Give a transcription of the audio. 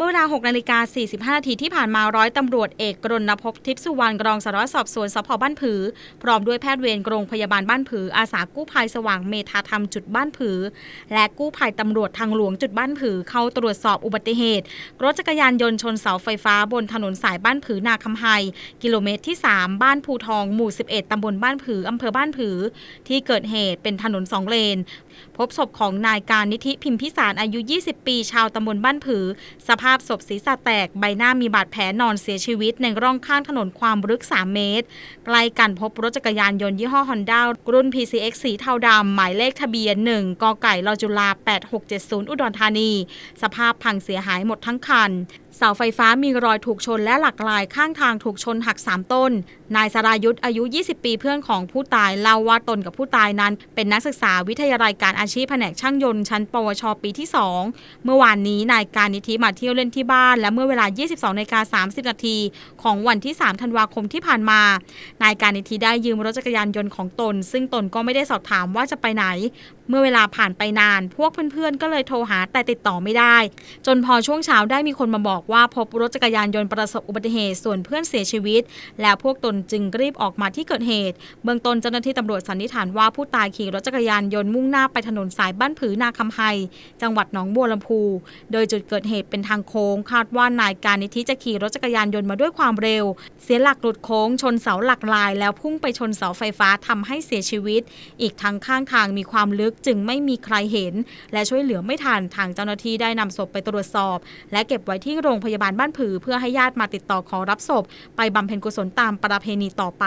เมื่อเวลา 6 นาฬิกา 45 นาทีที่ผ่านมาร้อยตำรวจเอกกรณภพทิพสุวรรณรองสารวัตรสอบสวนสพบ้านผือ พร้อมด้วยแพทย์เวรโรงพยาบาลบ้านผือ อาสากู้ภัยสว่างเมธาธรรมจุดบ้านผือ และกู้ภัยตำรวจทางหลวงจุดบ้านผือ เข้าตรวจสอบอุบัติเหตุ รถจักรยานยนต์ชนเสาไฟฟ้าบนถนนสายบ้านผือนาคำไฮกิโลเมตรที่ 3 บ้านภูทองหมู่ 11 ตำบลบ้านผืออำเภอบ้านผือ ที่เกิดเหตุเป็นถนนสองเลน พบศพของนายการนิธิพิมพิสารอายุ 20 ปี ชาวตำบลบ้านผือสภาพศพศีรษะแตกใบหน้ามีบาดแผลนอนเสียชีวิตในร่องข้างถนนความลึก 3 เมตร ใกล้กันพบรถจักรยานยนต์ยี่ห้อฮอนด้ารุ่น PCX สีเทาดำหมายเลขทะเบียน 1 กไก่ลจุฬา8670 อุดรธานี สภาพพังเสียหายหมดทั้งคันเสาไฟฟ้ามีรอยถูกชนและหลักลายข้างทางถูกชนหัก 3 ต้น นายสรายุทธอายุ 20 ปีเพื่อนของผู้ตายเล่าว่าตนกับผู้ตายนั้น เป็นนักศึกษาวิทยาลัยการอาชีพแผนกช่างยนต์ชั้นปวชปีที่ 2 เมื่อวานนี้นายการนิธิมาเที่ยวเล่นที่บ้าน และเมื่อเวลา 22นาฬิกา30 นาที ของวันที่ 3 ธันวาคมที่ผ่านมา นายการนิธิได้ยืมรถจักรยานยนต์ของตน ซึ่งตนก็ไม่ได้สอบถามว่าจะไปไหน เมื่อเวลาผ่านไปนาน พวกเพื่อนๆ ก็เลยโทรหาแต่ติดต่อไม่ได้ จนพอช่วงเช้าได้มีคนมาบอกว่าพบรถจักรยานยนต์ประสบอุบัติเหตุส่วนเพื่อนเสียชีวิต แล้วพวกตนจึงรีบออกมาที่เกิดเหตุ เบื้องต้นเจ้าหน้าที่ตำรวจสันนิษฐานว่าผู้ตายขี่รถจักรยานยนต์มุ่งหน้าไปถนนสายบ้านผือนาคำไฮจังหวัดหนองบัวลำพู โดยจุดเกิดเหตุเป็นทางโค้ง คาดว่านายการนิธิจะขี่รถจักรยานยนต์มาด้วยความเร็ว เสียหลักหลุดโค้ง ชนเสาหลักลาย แล้วพุ่งไปชนเสาไฟฟ้าทำให้เสียชีวิต อีกทั้งข้างทางมีความลึกจึงไม่มีใครเห็น และช่วยเหลือไม่ทันทางเจ้าหน้าที่ได้นำศพไปตรวจสอบ และเก็บไว้ที่โรงพยาบาลบ้านผือ เพื่อให้ญาติมาติดต่อขอรับศพ ไปบำเพ็ญกุศลตามประเพณีต่อไป